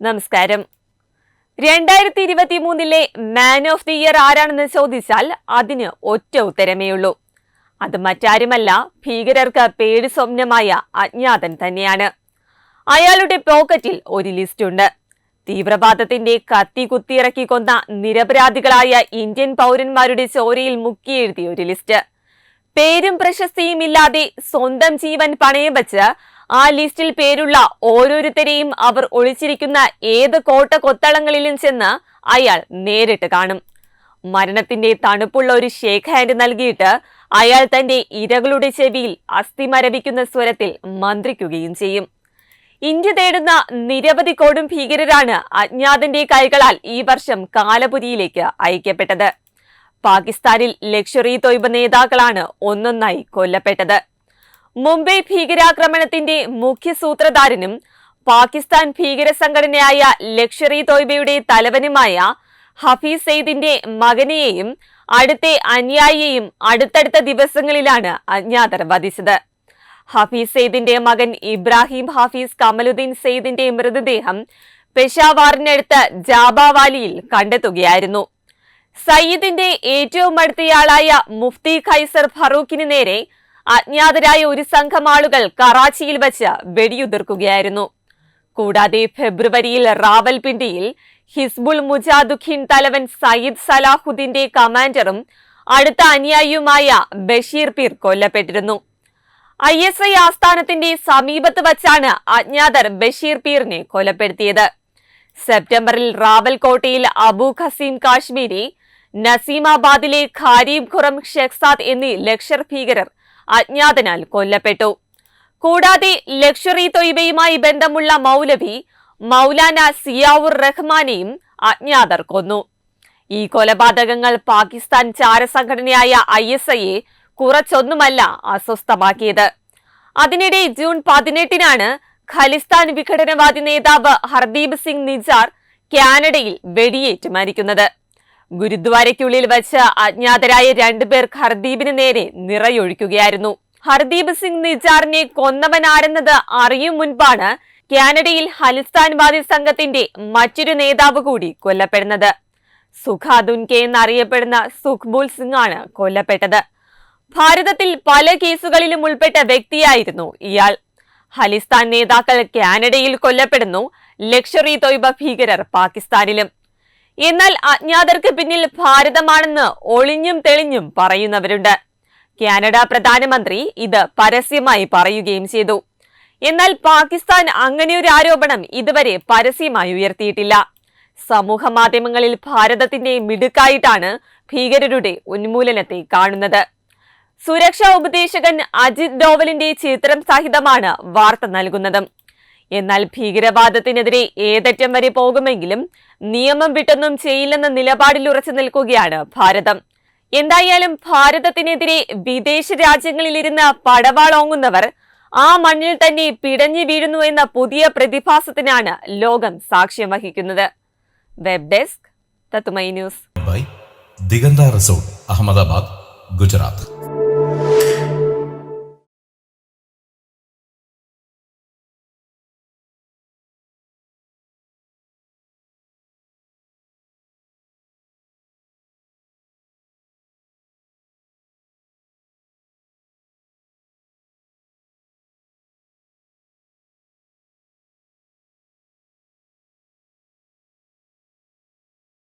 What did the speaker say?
നമസ്കാരം. രണ്ടായിരത്തി ഇരുപത്തി മൂന്നിലെ മാൻ ഓഫ് ദി ഇയർ ആരാണെന്ന് ചോദിച്ചാൽ അതിന് ഒറ്റ ഉത്തരമേ ഉള്ളൂ. അത് മറ്റാരുമല്ല ഭീകരർക്ക് പേടി സ്വപ്നമായ അജ്ഞാതൻ തന്നെയാണ്. അയാളുടെ പോക്കറ്റിൽ ഒരു ലിസ്റ്റ് ഉണ്ട്. തീവ്രവാദത്തിന്റെ കത്തി കുത്തിയിറക്കി കൊന്ന നിരപരാധികളായ ഇന്ത്യൻ പൗരന്മാരുടെ ചോരയിൽ മുക്കിയെഴുതിയ ഒരു ലിസ്റ്റ്. പേരും പ്രശസ്തിയും ഇല്ലാതെ സ്വന്തം ജീവൻ പണയം വെച്ച് ആ ലിസ്റ്റിൽ പേരുള്ള ഓരോരുത്തരെയും അവർ ഒളിച്ചിരിക്കുന്ന ഏത് കോട്ട കൊത്തളങ്ങളിലും ചെന്ന് അയാൾ നേരിട്ട് കാണും. മരണത്തിന്റെ തണുപ്പുള്ള ഒരു ഷേക്ക് ഹാൻഡ് നൽകിയിട്ട് അയാൾ തന്റെ ഇരകളുടെ ചെവിയിൽ അസ്ഥി മരവിക്കുന്ന സ്വരത്തിൽ മന്ത്രിക്കുകയും ചെയ്യും. ഇന്ത്യ തേടുന്ന നിരവധി കോടും ഭീകരരാണ് അജ്ഞാതന്റെ കൈകളാൽ ഈ വർഷം കാലപുരിയിലേക്ക് അയക്കപ്പെട്ടത്. പാകിസ്ഥാനിൽ ലക്ഷറി തൊയ്ബ് നേതാക്കളാണ് ഒന്നൊന്നായി കൊല്ലപ്പെട്ടത്. മുംബൈ ഭീകരാക്രമണത്തിന്റെ മുഖ്യ സൂത്രധാരനും പാകിസ്ഥാൻ ഭീകര സംഘടനയായ ലക്ഷറി തോയ്ബയുടെ തലവനുമായ ഹഫീസ് സെയ്ദിന്റെ മകനെയും അടുത്ത അനുയായിയെയും അടുത്തടുത്ത ദിവസങ്ങളിലാണ് അജ്ഞാതർ വധിച്ചത്. ഹഫീസ് സെയ്ദിന്റെ മകൻ ഇബ്രാഹിം ഹഫീസ് കമലുദ്ദീൻ സെയ്ദിന്റെ മൃതദേഹം പെഷാവാറിനടുത്ത് ജാബാവാലിയിൽ കണ്ടെത്തുകയായിരുന്നു. സയ്യിദിന്റെ ഏറ്റവും അടുത്തയാളായ മുഫ്തി ഖൈസർ ഫറൂഖിന് നേരെ അജ്ഞാതരായ ഒരു സംഘം ആളുകൾ കറാച്ചിയിൽ വച്ച് വെടിയുതിർക്കുകയായിരുന്നു. കൂടാതെ ഫെബ്രുവരിയിൽ റാവൽപിണ്ടിയിൽ ഹിസ്ബുൾ മുജാദുഖിൻ തലവൻ സയ്യിദ് സലാഹുദ്ദീന്റെ കമാൻഡറും അടുത്ത അനുയായിയുമായ ബഷീർ പീർ കൊല്ലപ്പെട്ടിരുന്നു. ഐ എസ് ഐ ആസ്ഥാനത്തിന്റെ സമീപത്ത് വച്ചാണ് അജ്ഞാതർ ബഷീർ പീറിനെ കൊലപ്പെടുത്തിയത്. സെപ്റ്റംബറിൽ റാവൽകോട്ടയിൽ അബു ഖസീം കാശ്മീരി നസീമാബാദിലെ ഖാരീബ് ഖുറം ഷെഖ്സാദ് എന്നീ ലക്ഷർ ഭീകരർ അജ്ഞാതനാൽ കൊല്ലപ്പെട്ടു. കൂടാതെ ലക്ഷറി തൊയ്ബയുമായി ബന്ധമുള്ള മൗലവി മൗലാന സിയാവുർ റഹ്മാനെയും അജ്ഞാതർ കൊന്നു. ഈ കൊലപാതകങ്ങൾ പാകിസ്ഥാൻ ചാരസംഘടനയായ ഐ എസ് ഐയെ കുറച്ചൊന്നുമല്ല അസ്വസ്ഥമാക്കിയത്. അതിനിടെ ജൂൺ പതിനെട്ടിനാണ് ഖലിസ്ഥാൻ വിഘടനവാദി നേതാവ് ഹർദീപ് സിംഗ് നിജാർ കാനഡയിൽ വെടിയേറ്റ് മരിക്കുന്നത്. ഗുരുദ്വാരയ്ക്കുള്ളിൽ വച്ച് അജ്ഞാതരായ രണ്ടുപേർ ഹർദീപിന് നേരെ നിറയൊഴിക്കുകയായിരുന്നു. ഹർദീപ് സിംഗ് നിജാറിനെ കൊന്നവനാരെന്നത് അറിയും മുൻപാണ് കാനഡയിൽ ഹലിസ്ഥാൻവാദി സംഘത്തിന്റെ മറ്റൊരു നേതാവ് കൂടി കൊല്ലപ്പെടുന്നത്. സുഖാദുൻകെ എന്നറിയപ്പെടുന്ന സുഖ്ബുൽ സിംഗ് ആണ് കൊല്ലപ്പെട്ടത്. ഭാരതത്തിൽ പല കേസുകളിലും ഉൾപ്പെട്ട വ്യക്തിയായിരുന്നു ഇയാൾ. ഹലിസ്ഥാൻ നേതാക്കൾ കാനഡയിൽ കൊല്ലപ്പെടുന്നു. ലക്ഷറി തൊയ്ബ ഭീകരർ പാകിസ്ഥാനിലും. എന്നാൽ അജ്ഞാതർക്ക് പിന്നിൽ ഭാരതമാണെന്ന് ഒളിഞ്ഞും തെളിഞ്ഞും പറയുന്നവരുണ്ട്. കാനഡ പ്രധാനമന്ത്രി ഇത് പരസ്യമായി പറയുകയും ചെയ്തു. എന്നാൽ പാകിസ്ഥാൻ അങ്ങനെയൊരു ആരോപണം ഇതുവരെ പരസ്യമായി ഉയർത്തിയിട്ടില്ല. സമൂഹ മാധ്യമങ്ങളിൽ ഭാരതത്തിന്റെ മിടുക്കായിട്ടാണ് ഭീകരരുടെ ഉന്മൂലനത്തെ കാണുന്നത്. സുരക്ഷാ ഉപദേശകൻ അജിത് ഡോവലിന്റെ ചിത്രം സഹിതമാണ് വാർത്ത നൽകുന്നത്. എന്നാൽ ഭീകരവാദത്തിനെതിരെ ഏതറ്റം വരെ പോകുമെങ്കിലും നിയമം വിട്ടൊന്നും ചെയ്യില്ലെന്ന നിലപാടിൽ ഉറച്ചു നിൽക്കുകയാണ് ഭാരതം. എന്തായാലും ഭാരതത്തിനെതിരെ വിദേശ രാജ്യങ്ങളിലിരുന്ന് പടവാളോങ്ങുന്നവർ ആ മണ്ണിൽ തന്നെ പിടഞ്ഞു വീഴുന്നു എന്ന പുതിയ പ്രതിഭാസത്തിനാണ് ലോകം സാക്ഷ്യം വഹിക്കുന്നത്. വെബ് ഡെസ്ക് തത്തുമൈ ന്യൂസ് ദിഗന്ത റിസോർട്ട് അഹമ്മദാബാദ് ഗുജറാത്ത്